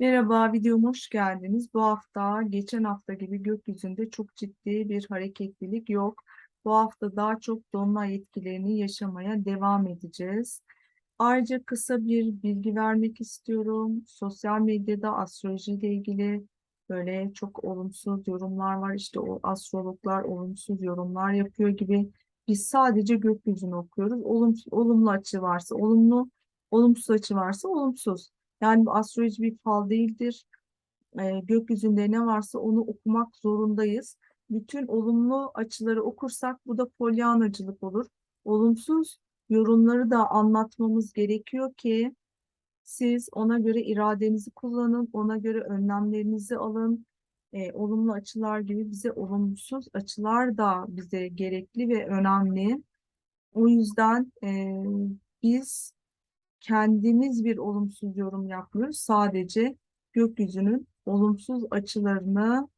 Merhaba, videoma hoş geldiniz. Bu hafta, geçen hafta gibi gökyüzünde çok ciddi bir hareketlilik yok. Bu hafta daha çok dolunay etkilerini yaşamaya devam edeceğiz. Ayrıca kısa bir bilgi vermek istiyorum. Sosyal medyada astrolojiyle ilgili böyle çok olumsuz yorumlar var. İşte o astrologlar olumsuz yorumlar yapıyor gibi. Biz sadece gökyüzünü okuyoruz. Olumsuz, olumlu açı varsa olumlu, olumsuz açı varsa olumsuz. Yani bu astroloji bir fal değildir. Ee, gökyüzünde ne varsa onu okumak zorundayız. Bütün olumlu açıları okursak bu da polyanacılık olur. Olumsuz yorumları da anlatmamız gerekiyor ki siz ona göre iradenizi kullanın, ona göre önlemlerinizi alın. Ee, olumlu açılar gibi bize olumsuz açılar da bize gerekli ve önemli. O yüzden e, biz kendimiz bir olumsuz yorum yapmıyoruz. Sadece gökyüzünün olumsuz açılarını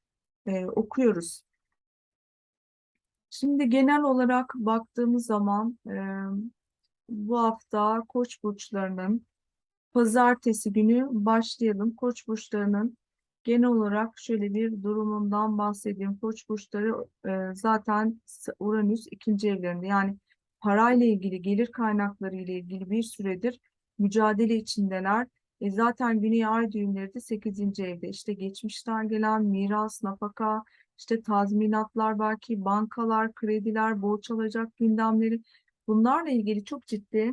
e, okuyoruz. Şimdi genel olarak baktığımız zaman e, bu hafta Koç burçlarının pazartesi günü başlayalım. Koç burçlarının genel olarak şöyle bir durumundan bahsedeyim. Koç burçları e, zaten Uranüs ikinci evlerinde yani parayla ilgili, gelir kaynakları ile ilgili bir süredir mücadele içindeler. E zaten Güney Ay düğümleri de 8. evde. İşte geçmişten gelen miras, nafaka, işte tazminatlar belki bankalar, krediler, borç alacak gündemleri bunlarla ilgili çok ciddi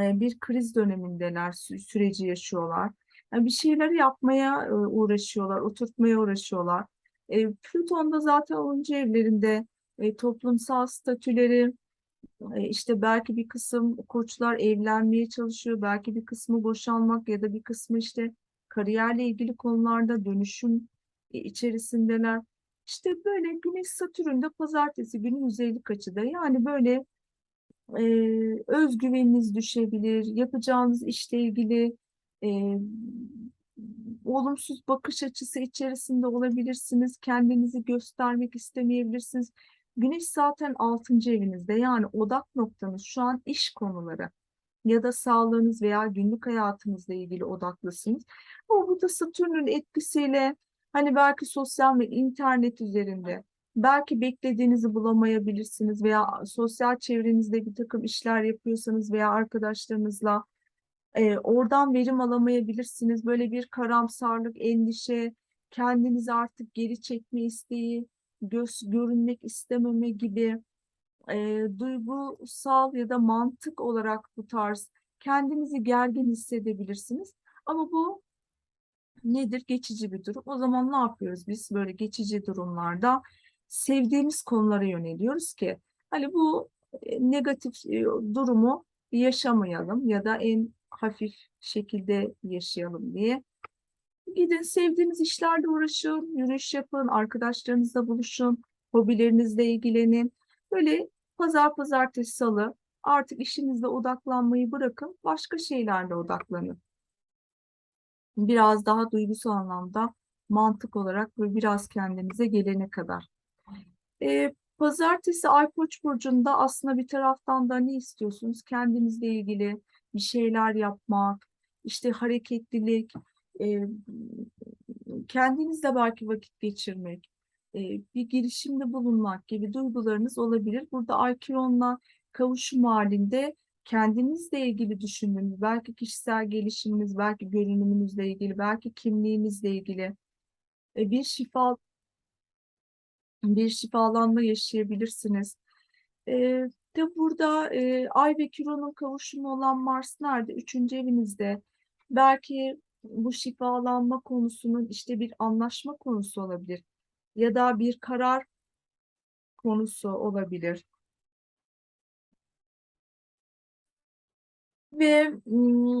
e, bir kriz dönemindeler, sü- süreci yaşıyorlar. Yani bir şeyleri yapmaya e, uğraşıyorlar, oturtmaya uğraşıyorlar. E, Plüton da zaten 10. evlerinde e, toplumsal statüleri, e, işte belki bir kısım koçlar evlenmeye çalışıyor, belki bir kısmı boşanmak ya da bir kısmı işte kariyerle ilgili konularda dönüşüm e, içerisindeler. İşte böyle Güneş Satürn'de pazartesi günü 150 açıda. Yani böyle e, özgüveniniz düşebilir, yapacağınız işle ilgili e, olumsuz bakış açısı içerisinde olabilirsiniz, kendinizi göstermek istemeyebilirsiniz. Güneş zaten 6. evinizde yani odak noktanız şu an iş konuları ya da sağlığınız veya günlük hayatınızla ilgili odaklısınız. Ama burada Satürn'ün etkisiyle hani belki sosyal ve internet üzerinde belki beklediğinizi bulamayabilirsiniz veya sosyal çevrenizde bir takım işler yapıyorsanız veya arkadaşlarınızla e, oradan verim alamayabilirsiniz. Böyle bir karamsarlık, endişe, kendinizi artık geri çekme isteği, göz, görünmek istememe gibi e, duygusal ya da mantık olarak bu tarz kendinizi gergin hissedebilirsiniz. Ama bu nedir? Geçici bir durum. O zaman ne yapıyoruz biz böyle geçici durumlarda? Sevdiğimiz konulara yöneliyoruz ki hani bu e, negatif e, durumu yaşamayalım ya da en hafif şekilde yaşayalım diye. Gidin sevdiğiniz işlerle uğraşın, yürüyüş yapın, arkadaşlarınızla buluşun, hobilerinizle ilgilenin. Böyle pazar, pazartesi, salı artık işinizle odaklanmayı bırakın, başka şeylerle odaklanın. Biraz daha duygusal anlamda, mantık olarak ve biraz kendinize gelene kadar. Ee, pazartesi Ay Koç burcunda aslında bir taraftan da ne istiyorsunuz? Kendinizle ilgili bir şeyler yapmak, işte hareketlilik, e, kendinizle belki vakit geçirmek, e, bir girişimde bulunmak gibi duygularınız olabilir. Burada Ay Kiron'la kavuşum halinde kendinizle ilgili düşündüğünüz, belki kişisel gelişiminiz, belki görünümünüzle ilgili, belki kimliğinizle ilgili e, bir şifa bir şifalanma yaşayabilirsiniz. E, de burada e, Ay ve Kiron'un kavuşumu olan Mars nerede? Üçüncü evinizde. Belki bu şifalanma konusunun işte bir anlaşma konusu olabilir. Ya da bir karar konusu olabilir. Ve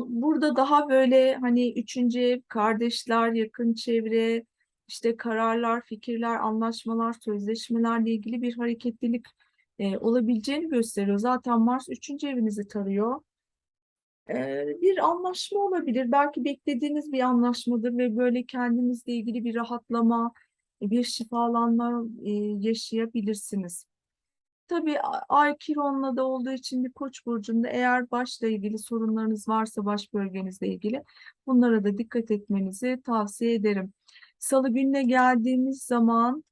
burada daha böyle hani üçüncü kardeşler, yakın çevre, işte kararlar, fikirler, anlaşmalar, sözleşmelerle ilgili bir hareketlilik olabileceğini gösteriyor. Zaten Mars üçüncü evinizi tarıyor. Bir anlaşma olabilir. Belki beklediğiniz bir anlaşmadır ve böyle kendinizle ilgili bir rahatlama, bir şifalanma yaşayabilirsiniz. Tabii Ay Kiron'la da olduğu için bir Koç burcunda eğer başla ilgili sorunlarınız varsa baş bölgenizle ilgili bunlara da dikkat etmenizi tavsiye ederim. Salı gününe geldiğimiz zaman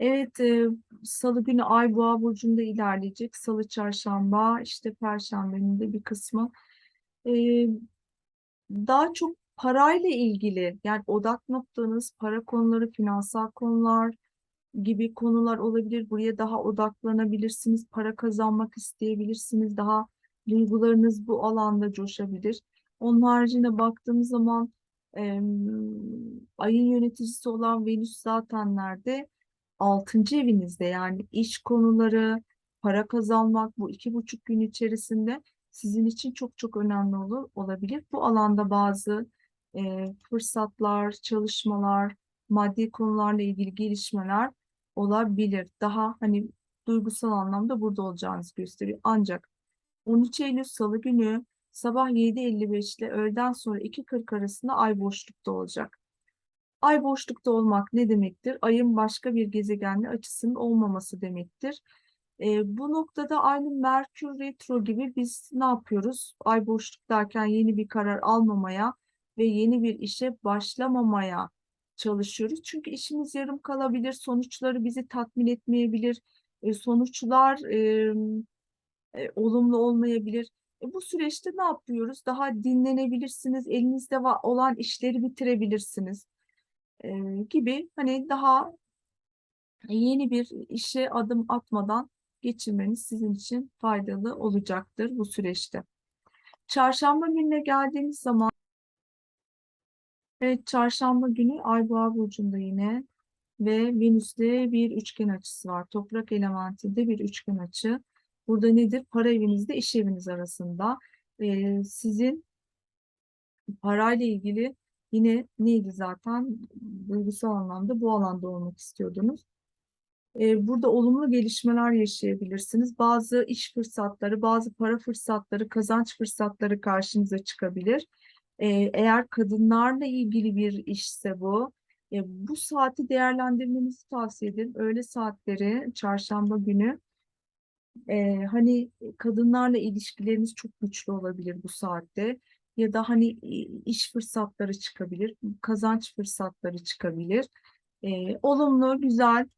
evet e, Salı günü Ay Boğa burcunda ilerleyecek. Salı, Çarşamba, işte Perşembenin de bir kısmı. E, daha çok parayla ilgili yani odak noktanız para konuları, finansal konular gibi konular olabilir. Buraya daha odaklanabilirsiniz, para kazanmak isteyebilirsiniz, daha duygularınız bu alanda coşabilir. Onun haricinde baktığımız zaman em, ayın yöneticisi olan Venüs zaten nerede? Altıncı evinizde yani iş konuları, para kazanmak bu iki buçuk gün içerisinde sizin için çok çok önemli olur, olabilir. Bu alanda bazı e, fırsatlar, çalışmalar, maddi konularla ilgili gelişmeler olabilir. Daha hani duygusal anlamda burada olacağınızı gösteriyor. Ancak 13 Eylül Salı günü sabah 7.55 ile öğleden sonra 2.40 arasında ay boşlukta olacak. Ay boşlukta olmak ne demektir? Ayın başka bir gezegenle açısının olmaması demektir. E, bu noktada aynı Merkür Retro gibi biz ne yapıyoruz? Ay boşluktayken yeni bir karar almamaya ve yeni bir işe başlamamaya çalışıyoruz. Çünkü işimiz yarım kalabilir, sonuçları bizi tatmin etmeyebilir, e, sonuçlar e, e, olumlu olmayabilir. E, bu süreçte ne yapıyoruz? Daha dinlenebilirsiniz, elinizde olan işleri bitirebilirsiniz e, gibi hani daha yeni bir işe adım atmadan geçirmeniz sizin için faydalı olacaktır bu süreçte. Çarşamba gününe geldiğimiz zaman evet çarşamba günü Ay Boğa burcunda yine ve Venüs'te bir üçgen açısı var. Toprak elementinde bir üçgen açı. Burada nedir? Para evinizde iş eviniz arasında. Ee, sizin parayla ilgili yine neydi zaten? Duygusal anlamda bu alanda olmak istiyordunuz. Ee, burada olumlu gelişmeler yaşayabilirsiniz. Bazı iş fırsatları, bazı para fırsatları, kazanç fırsatları karşınıza çıkabilir. Ee, eğer kadınlarla ilgili bir işse bu, e, bu saati değerlendirmenizi tavsiye ederim. Öğle saatleri, çarşamba günü ee, hani kadınlarla ilişkileriniz çok güçlü olabilir bu saatte ya da hani iş fırsatları çıkabilir, kazanç fırsatları çıkabilir. Ee, olumlu, güzel,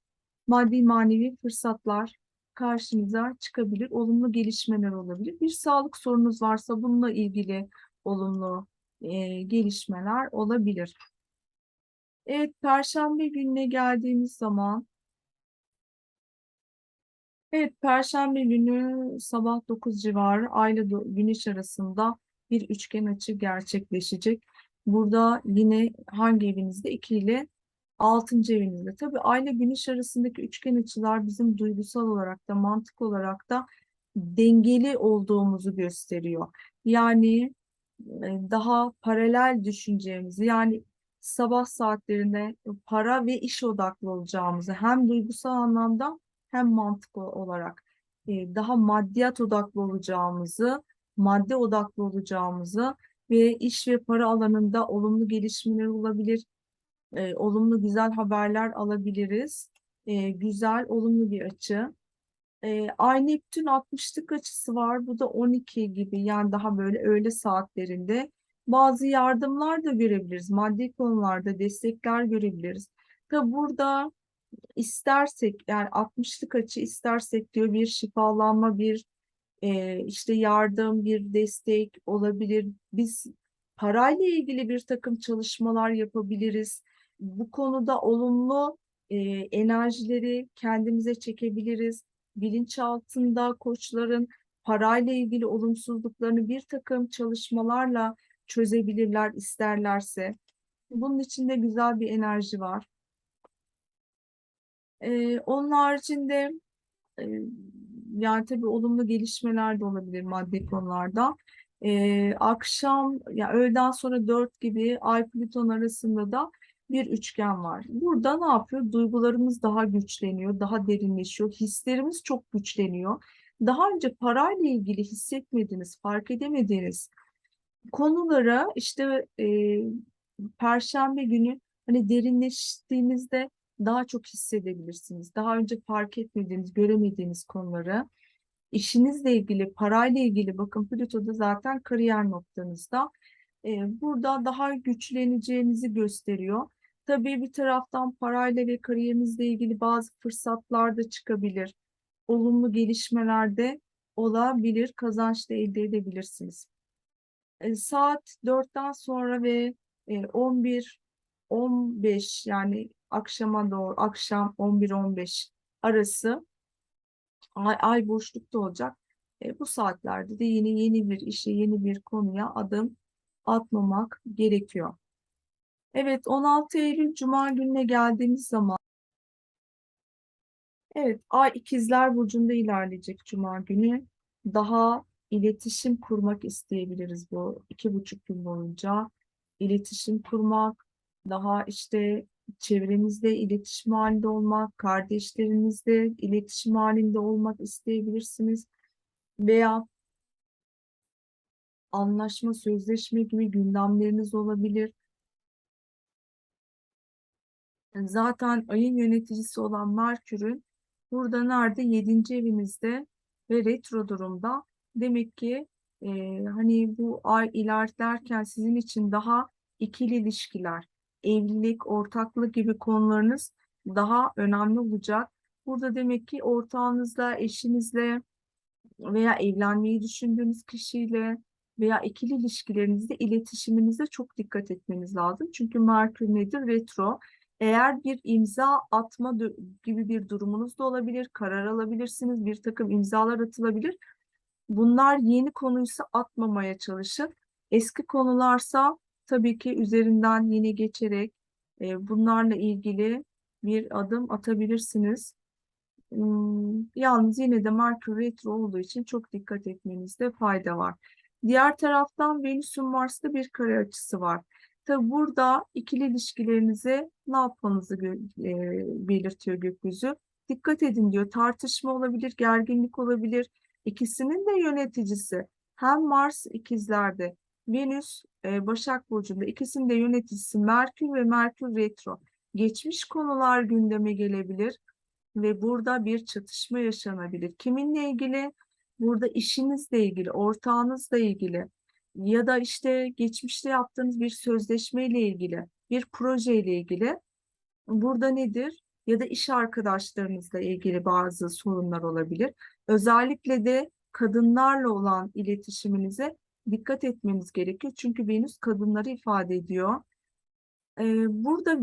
maddi manevi fırsatlar karşınıza çıkabilir, olumlu gelişmeler olabilir. Bir sağlık sorunuz varsa bununla ilgili olumlu e, gelişmeler olabilir. Evet, Perşembe gününe geldiğimiz zaman Evet, Perşembe günü sabah 9 civarı Ay ile Do- Güneş arasında bir üçgen açı gerçekleşecek. Burada yine hangi evinizde? 2 ile 6. evinizde. Tabii Ay ile Güneş arasındaki üçgen açılar bizim duygusal olarak da mantık olarak da dengeli olduğumuzu gösteriyor. Yani e, daha paralel düşüneceğimizi yani sabah saatlerinde para ve iş odaklı olacağımızı hem duygusal anlamda hem mantık olarak e, daha maddiyat odaklı olacağımızı, madde odaklı olacağımızı ve iş ve para alanında olumlu gelişmeler olabilir, e, olumlu güzel haberler alabiliriz. E, güzel, olumlu bir açı. E, Ay Neptün 60'lık açısı var. Bu da 12 gibi yani daha böyle öğle saatlerinde. Bazı yardımlar da görebiliriz. Maddi konularda destekler görebiliriz. Tabi burada istersek yani 60'lık açı istersek diyor bir şifalanma, bir işte yardım, bir destek olabilir. Biz parayla ilgili bir takım çalışmalar yapabiliriz. Bu konuda olumlu enerjileri kendimize çekebiliriz. Bilinçaltında koçların parayla ilgili olumsuzluklarını bir takım çalışmalarla çözebilirler isterlerse. Bunun içinde güzel bir enerji var. Ee, onun haricinde yani tabii olumlu gelişmeler de olabilir maddi konularda. Ee, akşam ya öğleden sonra 4 gibi Ay Plüton arasında da bir üçgen var. Burada ne yapıyor? Duygularımız daha güçleniyor, daha derinleşiyor, hislerimiz çok güçleniyor. Daha önce parayla ilgili hissetmediğiniz, fark edemediğiniz konulara işte e, Perşembe günü hani derinleştiğimizde daha çok hissedebilirsiniz. Daha önce fark etmediğiniz, göremediğiniz konuları işinizle ilgili, parayla ilgili bakın Plüto'da zaten kariyer noktanızda. Ee, burada daha güçleneceğinizi gösteriyor. Tabii bir taraftan parayla ve kariyerinizle ilgili bazı fırsatlar da çıkabilir. Olumlu gelişmelerde olabilir, kazanç da elde edebilirsiniz. E, saat 4'ten sonra ve e, 11 15 yani akşama doğru akşam 11-15 arası ay, ay boşlukta olacak. E, bu saatlerde de yeni yeni bir işe, yeni bir konuya adım atmamak gerekiyor. Evet, 16 Eylül Cuma gününe geldiğimiz zaman Evet, Ay İkizler Burcu'nda ilerleyecek Cuma günü. Daha iletişim kurmak isteyebiliriz bu iki buçuk gün boyunca. İletişim kurmak, daha işte çevremizde iletişim halinde olmak, kardeşlerinizle iletişim halinde olmak isteyebilirsiniz. Veya anlaşma, sözleşme gibi gündemleriniz olabilir. Zaten ayın yöneticisi olan Merkür'ün burada nerede? 7. evinizde ve retro durumda. Demek ki e, hani bu ay ilerlerken sizin için daha ikili ilişkiler, evlilik, ortaklık gibi konularınız daha önemli olacak. Burada demek ki ortağınızla, eşinizle veya evlenmeyi düşündüğünüz kişiyle veya ikili ilişkilerinizde, iletişiminizde çok dikkat etmeniz lazım. Çünkü Merkür nedir? Retro. Eğer bir imza atma gibi bir durumunuz da olabilir, karar alabilirsiniz, bir takım imzalar atılabilir. Bunlar yeni konuysa atmamaya çalışın. Eski konularsa tabii ki üzerinden yine geçerek e, bunlarla ilgili bir adım atabilirsiniz. Hmm, yalnız yine de Merkür Retro olduğu için çok dikkat etmenizde fayda var. Diğer taraftan Venüs'ün Mars'ta bir kare açısı var. Tabi burada ikili ilişkilerinize ne yapmanızı e, belirtiyor gökyüzü. Dikkat edin diyor. Tartışma olabilir, gerginlik olabilir. İkisinin de yöneticisi hem Mars ikizlerde, Venüs e, Başak Burcu'nda ikisinin de yöneticisi Merkür ve Merkür Retro. Geçmiş konular gündeme gelebilir ve burada bir çatışma yaşanabilir. Kiminle ilgili? Burada işinizle ilgili, ortağınızla ilgili ya da işte geçmişte yaptığınız bir sözleşmeyle ilgili, bir projeyle ilgili burada nedir? Ya da iş arkadaşlarınızla ilgili bazı sorunlar olabilir. Özellikle de kadınlarla olan iletişiminize dikkat etmeniz gerekiyor. Çünkü Venüs kadınları ifade ediyor. Ee, burada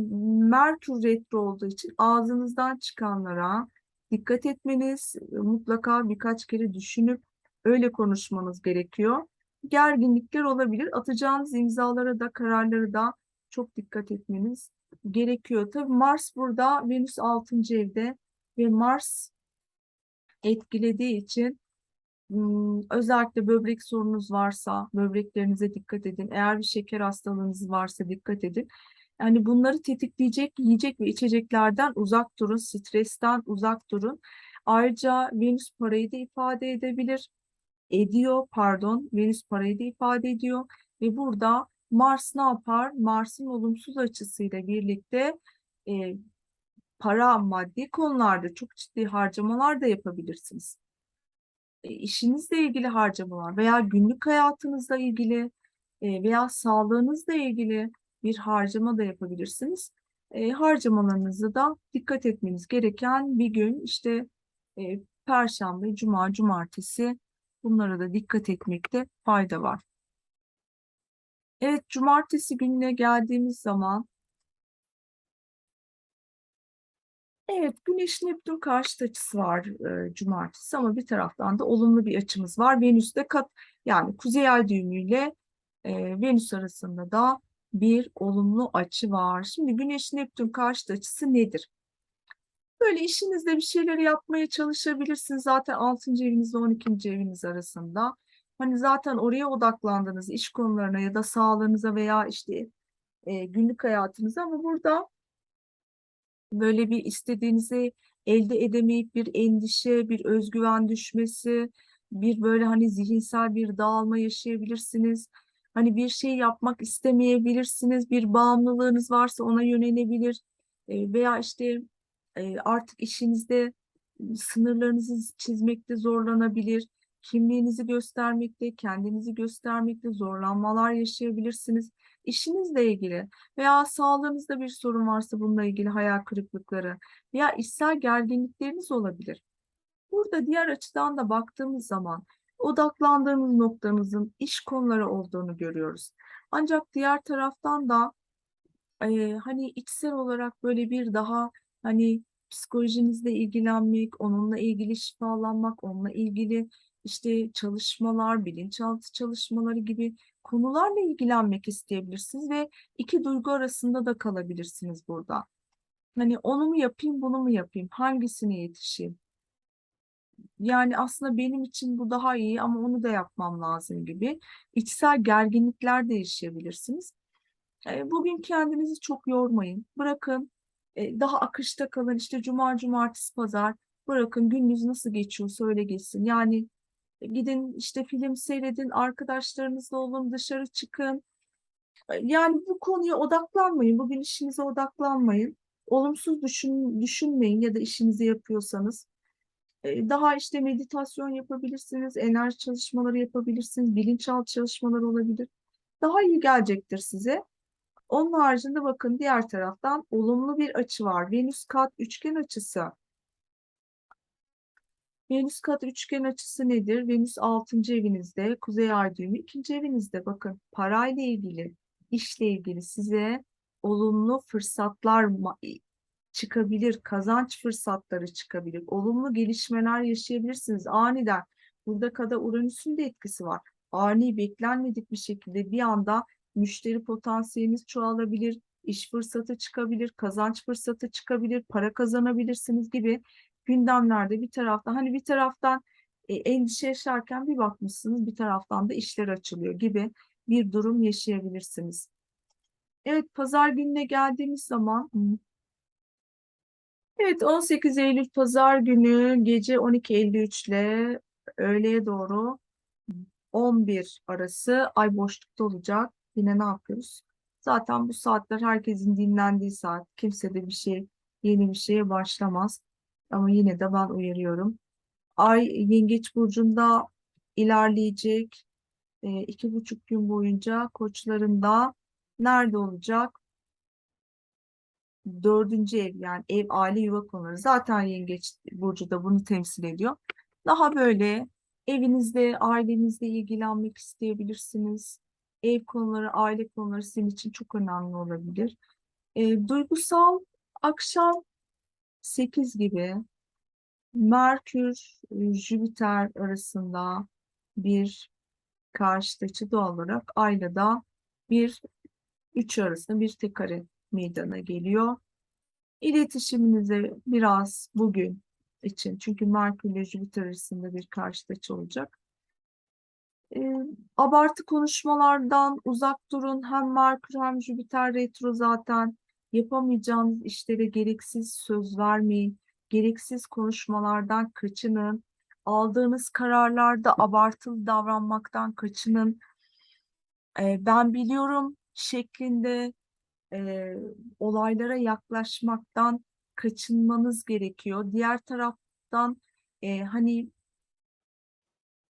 Merkür retro olduğu için ağzınızdan çıkanlara dikkat etmeniz, mutlaka birkaç kere düşünüp öyle konuşmanız gerekiyor gerginlikler olabilir. Atacağınız imzalara da kararlara da çok dikkat etmeniz gerekiyor. Tabii Mars burada Venüs 6. evde ve Mars etkilediği için özellikle böbrek sorunuz varsa böbreklerinize dikkat edin. Eğer bir şeker hastalığınız varsa dikkat edin. Yani bunları tetikleyecek yiyecek ve içeceklerden uzak durun, stresten uzak durun. Ayrıca Venüs parayı da ifade edebilir ediyor pardon Venüs parayı da ifade ediyor ve burada Mars ne yapar? Mars'ın olumsuz açısıyla birlikte e, para maddi konularda çok ciddi harcamalar da yapabilirsiniz. E, işinizle ilgili harcamalar veya günlük hayatınızla ilgili e, veya sağlığınızla ilgili bir harcama da yapabilirsiniz. E, harcamalarınızı da dikkat etmeniz gereken bir gün işte Perşembe, Cuma, Cumartesi Bunlara da dikkat etmekte fayda var. Evet, cumartesi gününe geldiğimiz zaman Evet, Güneş Neptün karşıt açısı var e, cumartesi ama bir taraftan da olumlu bir açımız var. Venüs'te kat yani kuzey ay düğümüyle e, Venüs arasında da bir olumlu açı var. Şimdi Güneş Neptün karşıt açısı nedir? Böyle işinizde bir şeyler yapmaya çalışabilirsiniz. Zaten 6. evinizle 12. eviniz arasında. Hani zaten oraya odaklandınız iş konularına ya da sağlığınıza veya işte e, günlük hayatınıza ama burada böyle bir istediğinizi elde edemeyip bir endişe, bir özgüven düşmesi, bir böyle hani zihinsel bir dağılma yaşayabilirsiniz. Hani bir şey yapmak istemeyebilirsiniz, bir bağımlılığınız varsa ona yönelebilir e, veya işte e, artık işinizde sınırlarınızı çizmekte zorlanabilir, kimliğinizi göstermekte, kendinizi göstermekte zorlanmalar yaşayabilirsiniz. İşinizle ilgili veya sağlığınızda bir sorun varsa bununla ilgili hayal kırıklıkları veya içsel gerginlikleriniz olabilir. Burada diğer açıdan da baktığımız zaman odaklandığımız noktanızın iş konuları olduğunu görüyoruz. Ancak diğer taraftan da e, hani içsel olarak böyle bir daha hani psikolojinizle ilgilenmek, onunla ilgili şifalanmak, onunla ilgili işte çalışmalar, bilinçaltı çalışmaları gibi konularla ilgilenmek isteyebilirsiniz ve iki duygu arasında da kalabilirsiniz burada. Hani onu mu yapayım, bunu mu yapayım, hangisine yetişeyim? Yani aslında benim için bu daha iyi ama onu da yapmam lazım gibi içsel gerginlikler de yaşayabilirsiniz. E, Bugün kendinizi çok yormayın. Bırakın e, daha akışta kalın. İşte cuma, cumartesi, pazar. Bırakın gününüz nasıl geçiyorsa öyle geçsin. Yani gidin işte film seyredin, arkadaşlarınızla olun, dışarı çıkın. Yani bu konuya odaklanmayın. Bugün işinize odaklanmayın. Olumsuz düşün, düşünmeyin ya da işinizi yapıyorsanız. Daha işte meditasyon yapabilirsiniz, enerji çalışmaları yapabilirsiniz, bilinçaltı çalışmaları olabilir. Daha iyi gelecektir size. Onun haricinde bakın diğer taraftan olumlu bir açı var. Venüs kat üçgen açısı. Venüs kat üçgen açısı nedir? Venüs 6. evinizde, Kuzey Ay düğümü 2. evinizde. Bakın parayla ilgili, işle ilgili size olumlu fırsatlar çıkabilir, kazanç fırsatları çıkabilir, olumlu gelişmeler yaşayabilirsiniz aniden. Burada kada Uranüs'ün de etkisi var. Ani beklenmedik bir şekilde bir anda müşteri potansiyeliniz çoğalabilir, iş fırsatı çıkabilir, kazanç fırsatı çıkabilir, para kazanabilirsiniz gibi gündemlerde bir taraftan hani bir taraftan e, endişe yaşarken bir bakmışsınız bir taraftan da işler açılıyor gibi bir durum yaşayabilirsiniz. Evet, pazar gününe geldiğimiz zaman Evet 18 Eylül Pazar günü gece 12.53 ile öğleye doğru 11 arası ay boşlukta olacak. Yine ne yapıyoruz? Zaten bu saatler herkesin dinlendiği saat. Kimse de bir şey yeni bir şeye başlamaz. Ama yine de ben uyarıyorum. Ay Yengeç Burcu'nda ilerleyecek. E, iki buçuk gün boyunca koçlarında nerede olacak? dördüncü ev yani ev aile yuva konuları zaten yengeç burcu da bunu temsil ediyor. Daha böyle evinizde ailenizle ilgilenmek isteyebilirsiniz. Ev konuları, aile konuları sizin için çok önemli olabilir. E, duygusal akşam 8 gibi Merkür, Jüpiter arasında bir karşıt açı doğal olarak ayla da bir üç arasında bir tek kare meydana geliyor. İletişiminize biraz bugün için çünkü Merkür ile Jüpiter arasında bir karşıt açı olacak. E, abartı konuşmalardan uzak durun. Hem Merkür hem Jüpiter retro zaten yapamayacağınız işlere gereksiz söz vermeyin. Gereksiz konuşmalardan kaçının. Aldığınız kararlarda abartılı davranmaktan kaçının. E, ben biliyorum şeklinde e, olaylara yaklaşmaktan kaçınmanız gerekiyor. Diğer taraftan e, hani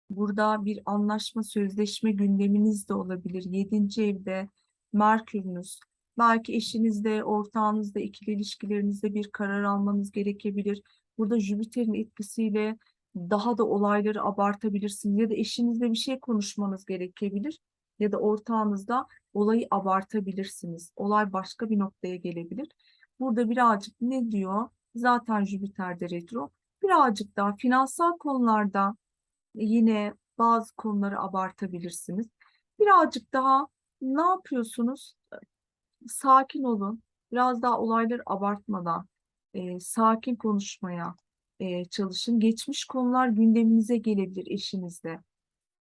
burada bir anlaşma, sözleşme gündeminiz de olabilir. Yedinci evde Merkür'ünüz. Belki eşinizde, ortağınızda, ikili ilişkilerinizde bir karar almanız gerekebilir. Burada Jüpiter'in etkisiyle daha da olayları abartabilirsiniz ya da eşinizle bir şey konuşmanız gerekebilir ya da ortağınızda olayı abartabilirsiniz. Olay başka bir noktaya gelebilir. Burada birazcık ne diyor? Zaten Jüpiter'de retro. Birazcık daha finansal konularda yine bazı konuları abartabilirsiniz. Birazcık daha ne yapıyorsunuz? Sakin olun. Biraz daha olayları abartmadan e, sakin konuşmaya e, çalışın. Geçmiş konular gündeminize gelebilir eşinizle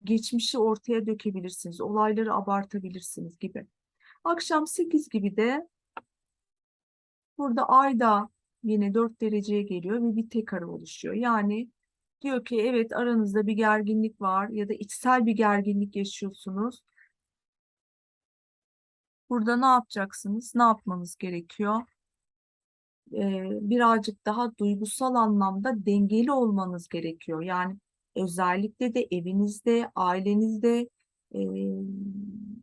geçmişi ortaya dökebilirsiniz, olayları abartabilirsiniz gibi. Akşam 8 gibi de burada ayda yine 4 dereceye geliyor ve bir tek ara oluşuyor. Yani diyor ki evet aranızda bir gerginlik var ya da içsel bir gerginlik yaşıyorsunuz. Burada ne yapacaksınız? Ne yapmanız gerekiyor? e, birazcık daha duygusal anlamda dengeli olmanız gerekiyor. Yani özellikle de evinizde, ailenizde, e,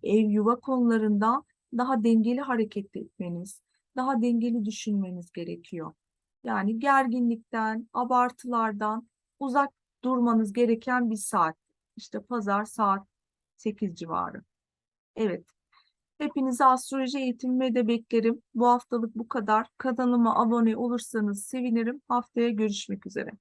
ev yuva konularında daha dengeli hareket etmeniz, daha dengeli düşünmeniz gerekiyor. Yani gerginlikten, abartılardan uzak durmanız gereken bir saat. İşte pazar saat 8 civarı. Evet. Hepinizi astroloji eğitimime de beklerim. Bu haftalık bu kadar. Kanalıma abone olursanız sevinirim. Haftaya görüşmek üzere.